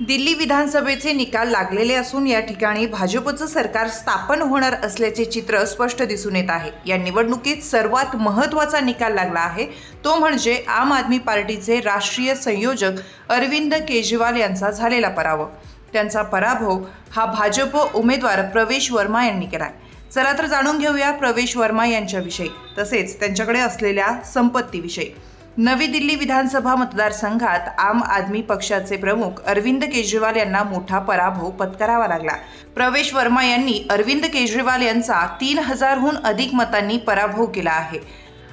दिल्ली विधानसभेचे निकाल लागलेले असून या ठिकाणी भाजपचं सरकार स्थापन होणार असल्याचे चित्र स्पष्ट दिसून येत आहे. या निवडणुकीत सर्वात महत्त्वाचा निकाल लागला आहे. तो म्हणजे आम आदमी पार्टीचे राष्ट्रीय संयोजक अरविंद केजरीवाल यांचा झालेला पराभव. त्यांचा पराभव हा भाजप उमेदवार प्रवेश वर्मा यांनी केलाय. चला तर जाणून घेऊया प्रवेश वर्मा यांच्याविषयी. तसेच त्यांच्याकडे असलेल्या संपत्तीविषयी. नवी दिल्ली विधानसभा मतदारसंघात आम आदमी पक्षाचे प्रमुख अरविंद केजरीवाल यांना मोठा पराभव पत्करावा लागला. प्रवेश वर्मा यांनी अरविंद केजरीवाल यांचा तीन हजारहून अधिक मतांनी पराभव केला आहे.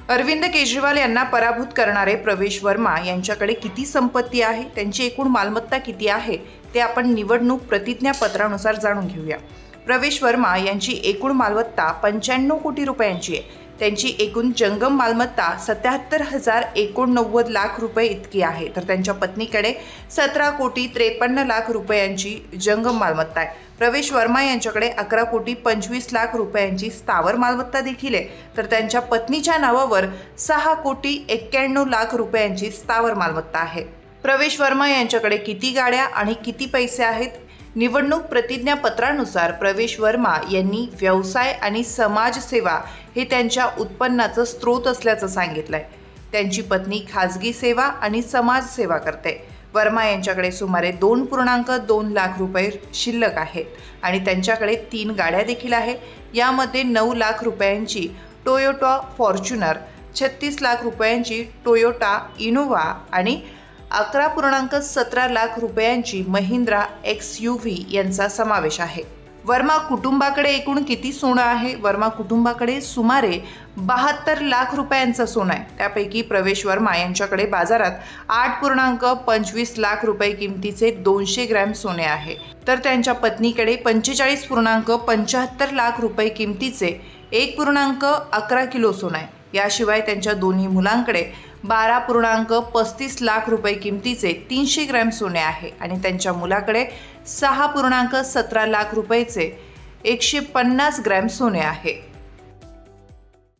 अरविंद केजरीवाल यांना पराभूत करणारे प्रवेश वर्मा यांच्याकडे किती संपत्ती आहे? त्यांची एकूण मालमत्ता किती आहे? ते आपण निवडणूक प्रतिज्ञापत्रानुसार जाणून घेऊया. प्रवेश वर्मा यांची एकूण मालमत्ता पंच्याण्णव कोटी रुपयांची आहे. त्यांची एकूण जंगम मालमत्ता सत्याहत्तर हजार एकोणनव्वद लाख रुपये इतकी आहे. तर त्यांच्या पत्नीकडे सतरा कोटी त्रेपन्न लाख रुपयांची जंगम मालमत्ता आहे. प्रवेश वर्मा यांच्याकडे अकरा कोटी पंचवीस लाख रुपयांची स्थावर मालमत्ता देखील आहे. तर त्यांच्या पत्नीच्या नावावर सहा कोटी एक्क्याण्णव लाख रुपयांची स्थावर मालमत्ता आहे. प्रवेश वर्मा यांच्याकडे किती गाड्या आणि किती पैसे आहेत? निवडणूक प्रतिज्ञापत्रानुसार प्रवेश वर्मा यांनी व्यवसाय आणि समाजसेवा हे त्यांच्या उत्पन्नाचं स्रोत असल्याचं सांगितलंय. त्यांची पत्नी खाजगी सेवा आणि समाजसेवा करते. वर्मा यांच्याकडे सुमारे दोन पूर्णांक दोन लाख रुपये शिल्लक आहेत आणि त्यांच्याकडे तीन गाड्या देखील आहेत. यामध्ये नऊ लाख रुपयांची टोयोटा फॉर्च्युनर छत्तीस लाख रुपयांची टोयोटा इनोव्हा आणि अकरा पूर्णांक सतरा लाख रुपयांची महिंद्रा एक्स यू व्ही यांचा समावेश आहे. वर्मा कुटुंबाकडे एकूण किती सोनं आहे? वर्मा कुटुंबाकडे सुमारे बहात्तर लाख रुपयांचं सोनं आहे. त्यापैकी प्रवेश वर्मा यांच्याकडे बाजारात आठ पूर्णांक पंचवीस लाख रुपये किमतीचे दोनशे ग्रॅम सोने आहे. तर त्यांच्या पत्नीकडे पंचेचाळीस पूर्णांक पंच्याहत्तर लाख रुपये किमतीचे एक पूर्णांक अकरा किलो सोनं आहे. याशिवाय त्यांच्या दोन्ही मुलांकडे बारा पूर्णांक पस्तीस लाख रुपये किमतीचे तीनशे ग्रॅम सोने आहे. आणि त्यांच्या मुलाकडे सहा पूर्णांक सतरा लाख रुपयेचे एकशे पन्नास ग्रॅम सोने आहे.